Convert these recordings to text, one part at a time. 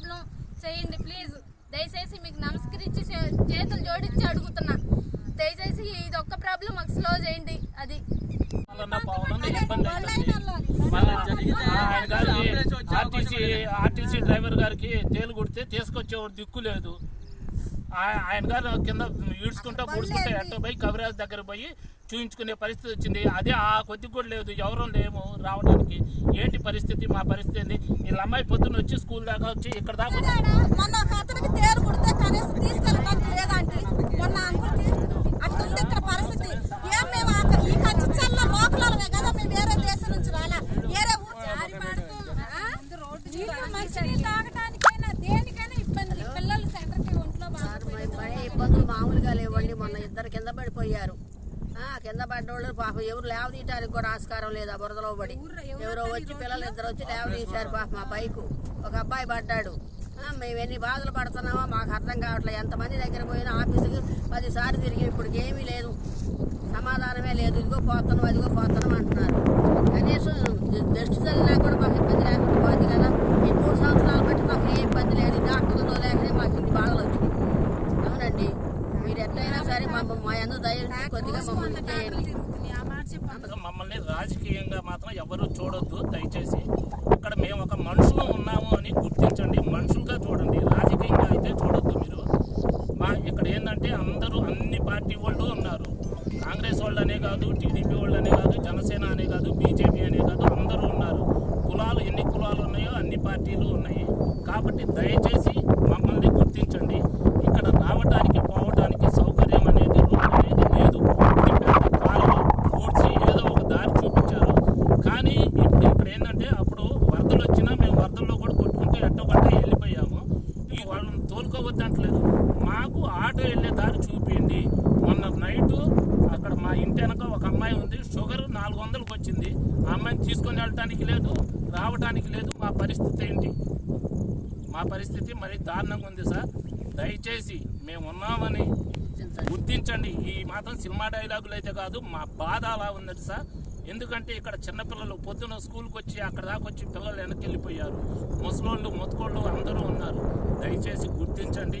Problem చేయండి please దయచేసి మీకు నమస్కరించి చే- చేతులు జోడించి అడుగుతున్నా. దయచేసి ఇది ఒక్క ప్రాబ్లం మాకు స్లో చేయండి అది. ఆర్టీసీ ఆర్టీసీ డ్రైవర్ గారికి తేలు కొడితే తీసుకొచ్చే దిక్కు లేదు. ఆయన గారు కింద ఈడ్చుకుంటా పొడుచుకుంటా ఎట్టో పోయి కవిరాజ్ దగ్గర పోయి చూయించుకునే పరిస్థితి వచ్చింది. అదే ఆ కొద్ది కూడా లేదు. ఎవరూ లేము రావడానికి. ఏంటి పరిస్థితి? మా పరిస్థితి ఏంది? వీళ్ళ అమ్మాయి పొద్దున్న వచ్చి స్కూల్ దాకా వచ్చి ఇక్కడ దాకా మొన్న అతనికి కుడితే కనీసం తీసుకెళ్ళడానికి లేదంటే మొన్న అంకుల్కి అట్లుంది ఇక్కడ పరిస్థితి. ఏం మేము అక్కడ ఈ కచ్చిచల్ల లోకలమే కదా మేము వేరే దేశం నుంచి రాలా. వేరే ఊరు జారి పడుతూ నీళ్ళు మంచినీళ్ళు తాగడానికైనా దేనికైనా ఇబ్బంది. పిల్లలు సెంటర్కి ఒంట్లో బాగా పడే ఇబ్బందులు మామూలుగా లేవండి. మొన్న ఇద్దరు కింద పడిపోయారు. కింద పడ్డోళ్ళు పాపం ఎవరు లేవదీయటానికి కూడా ఆస్కారం లేదు ఆ బురదలో పడి. ఎవరో వచ్చి పిల్లలు ఇద్దరు వచ్చి లేవదీశారు పాపం మా పైకు. ఒక అబ్బాయి పడ్డాడు. మేము ఎన్ని బాధలు పడుతున్నామో మాకు అర్థం కావట్లేదు. ఎంతమంది దగ్గర పోయినా ఆఫీసుకి పదిసార్లు తిరిగి. ఇప్పుడు ఏమీ లేదు. సమాధానమే లేదు. ఇదిగో పోతున్నాం అదిగో పోతున్నాం అంటున్నారు కనీసం దృష్టి తల్లినా కూడా మాకు ఇబ్బంది లేకుండా పోతుంది కదా ఈ మూడు సంవత్సరాలు బట్టి మాకు ఏ ఇబ్బంది లేదు డాక్టర్లు లేకనే మాకు ఇన్ని బాధలు వచ్చినాయి అవునండి మీరు ఎట్లయినా సరే మమ్మల్ని మా అందరూ దయ ఉంచి కొద్దిగా మమ్మల్ని రాజకీయంగా మాత్రం ఎవరు చూడొద్దు దయచేసి. ఇక్కడ మేము ఒక మనుషులు ఉన్నాము అని గుర్తించండి. మనుషులుగా చూడండి. రాజకీయంగా అయితే చూడొద్దు మీరు. మా ఇక్కడ ఏంటంటే అందరూ అన్ని పార్టీ వాళ్ళు ఉన్నారు. కాంగ్రెస్ వాళ్ళు అనే కాదు టీడీపీ వాళ్ళు అనే కాదు జనసేన అనే కాదు బీజేపీ అనే కాదు అందరూ ఉన్నారు. కులాలు ఎన్ని కులాలు ఉన్నాయో అన్ని పార్టీలు ఉన్నాయి. కాబట్టి దయచేసి మమ్మల్ని గుర్తించండి ఇక్కడ రావడానికి పోవడానికి సౌకర్యం అనేది రోడ్ అనేది లేదు ఇది పెద్ద కాలువ ఊడ్చి ఏదో ఒక దారి చూపించారు కానీ ఇప్పుడు ఇక్కడ ఏంటంటే అప్పుడు వరదలు వచ్చినా కూడా కొట్టుకుంటే ఎట్టగట్ట వెళ్ళిపోయాము. ఈ వాళ్ళని తోలుకోవద్దంటలేదు మాకు ఆటో వెళ్ళే దారి చూపించండి మొన్న నైట్ అక్కడ మా ఇంటి వెనక ఒక అమ్మాయి ఉంది. షుగర్ నాలుగు వందలకు వచ్చింది. ఆ అమ్మాయిని తీసుకొని వెళ్ళటానికి లేదు రావడానికి లేదు. మా పరిస్థితి ఏంటి? మా పరిస్థితి మరి దారుణంగా ఉంది సార్. దయచేసి మేము ఉన్నామని గుర్తించండి. ఈ మాత్రం సినిమా డైలాగులు అయితే కాదు మా బాధ అలా ఉన్నది సార్. ఎందుకంటే ఇక్కడ చిన్నపిల్లలు పొద్దున స్కూల్కి వచ్చి అక్కడ దాకా వచ్చి పిల్లలు వెనక్కి వెళ్ళిపోయారు ముసలోళ్ళు మొత్తుకోళ్ళు అందరూ ఉన్నారు. దయచేసి గుర్తించండి.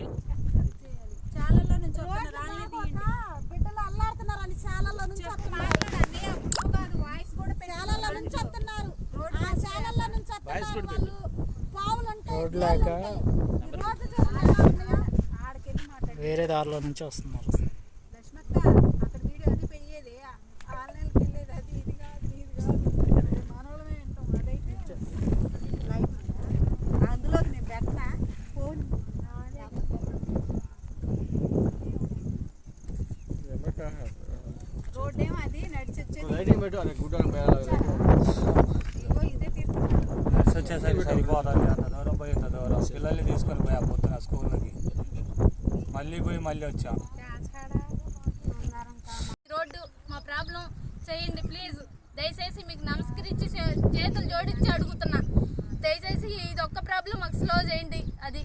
చాలలో నుంచి బిడ్డలు అల్లాడుతున్నారని చాలలో నుంచి వస్తున్నారు చాలలో నుంచి వస్తున్నారు ఆ చాలలో నుంచి వాయిస్ వస్తున్నారు కూడా వాళ్ళు పావులు ఉంటాయి రోడ్డు లేక రోడ్డు చూస్తున్నారా? వేరే దారిలో నుంచి వస్తున్నారు లక్ష్మక్క అక్కడ వీడియో అది పెయ్యేది ఆన్లైన్కి వెళ్ళేది అది ఇది కాదు ఇది కాదు. మనోళ్ళమే వింటాం అదైతే లైవ్ అందులో నేను పెట్టినా ఫోన్ రోడ్ ఏమో అది నడిచి వచ్చేది ఇగో ఇదే తీర్చుకున్నాను నడిచి వచ్చేసరికి సరిపోతుంది అంత దూరం పోయి ఇంత దూరం పిల్లల్ని తీసుకొని పోయా పొద్దున స్కూల్కి మళ్ళీ పోయి మళ్ళీ వచ్చాం చేతులు జోడించి అడుగుతున్నా. దయచేసి ఇది ఒక్క ప్రాబ్లం మాకు స్లో చేయండి. అది